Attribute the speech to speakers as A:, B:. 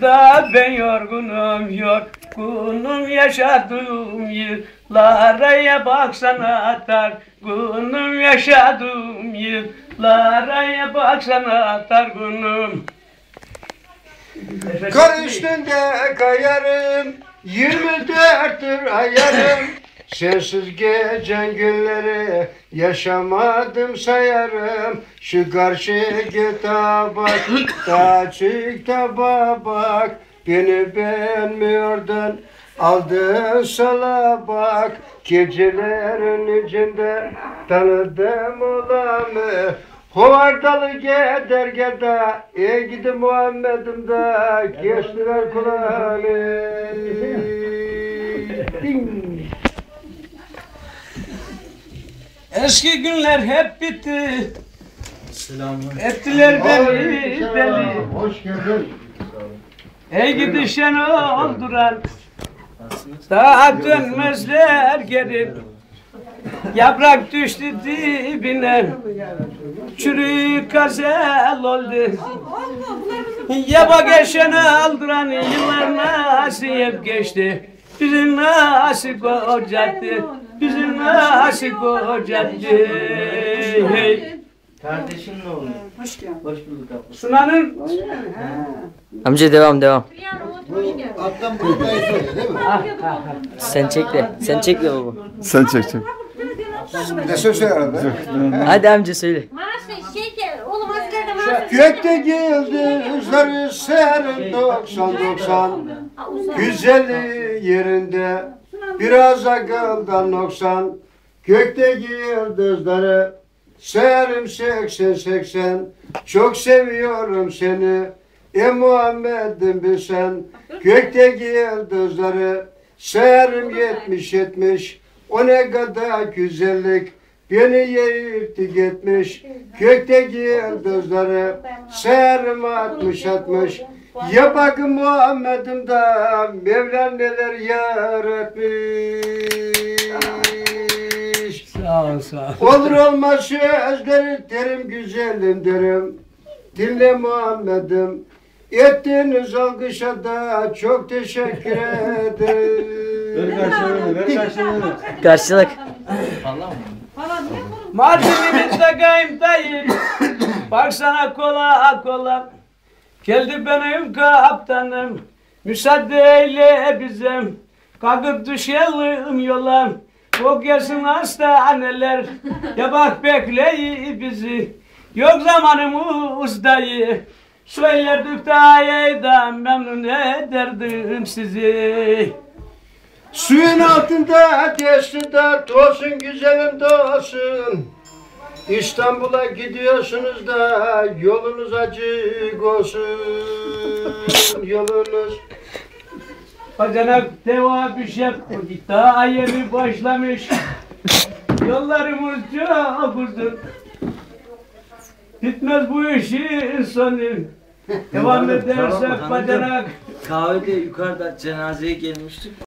A: da ben yorgunum yorgunum yaşadığım yıllara baksana targunum yaşadığım yıllara baksana targunum
B: Kar üstünde kayarım 24'tür ayarım Sensiz geçen günleri yaşamadım sayarım. Şu karşı bak, da çık taba bak. Beni beğenmiyordun aldın sala bak. Gecelerin içinde tanıdım olamı Hovardalı gider geda Ey gidi Muhammed'im da Geçtiler kulağını. Ding.
A: Eski günler hep bitti. Ettiler beni deli.
B: Hoş geldin.
A: Ey gidişen olduran Daha dönmezler geri. Yaprak düştü dibine. Çürük gazel oldu. Yaba geçen aldıran yıllar nasıl hep geçti Bizim nasıl kocattı Bizim nasıl kocattı hey.
C: Kardeşin ne oluyor? Hoş geldin. Hoş bulduk abla.
A: Sunan'ın
D: Amca devam devam.
B: Atlan buğdayı söyle değil mi?
D: Sen çek de. Sen çek de baba.
E: Sen çek çek.
B: Ne söz herhalde?
D: Hadi amca söyle.
F: Maaşı şey
B: Gökteki yıldızları serin 90 90 Güzeli yerinde biraz akıldan noksan. Gökteki yıldızları serim 80 80 Çok seviyorum seni Ey Muhammed'im bir sen. Gökteki yıldızları serim 70 70 O ne kadar güzellik Beni yeğirti gitmiş Gökteki yıldızları Serim atmış atmış. Ya bakın Muhammed'im da Mevlam neler yaratmış?
A: Sağ ol sağ ol.
B: Olur olmaz sözleri derim güzelim derim Dinle Muhammed'im Ettiğiniz alkışa da çok teşekkür ederim.
D: Karşılık.
A: Mardinimizde kayıntayım Baksana kola kola. Geldi benim kaptanım. Müsaade eyle bizim Kalkıp düşelim yola. O gelsin hastaneler. Ya bak bekleyi bizi. Yok zamanımız dayı Söylerdik dayı da memnun ederdim sizi
B: Suyun altında ateşli dert olsun güzelim dolsun. İstanbul'a gidiyorsunuz da yolunuz açık olsun. Yolunuz.
A: Bacanak deva bir şey daha yeni başlamış. Yollarımız çok uzun. Bitmez bu işin sonu. Devam edersek bacanak
C: Kahvede yukarıda cenazeye gelmiştik.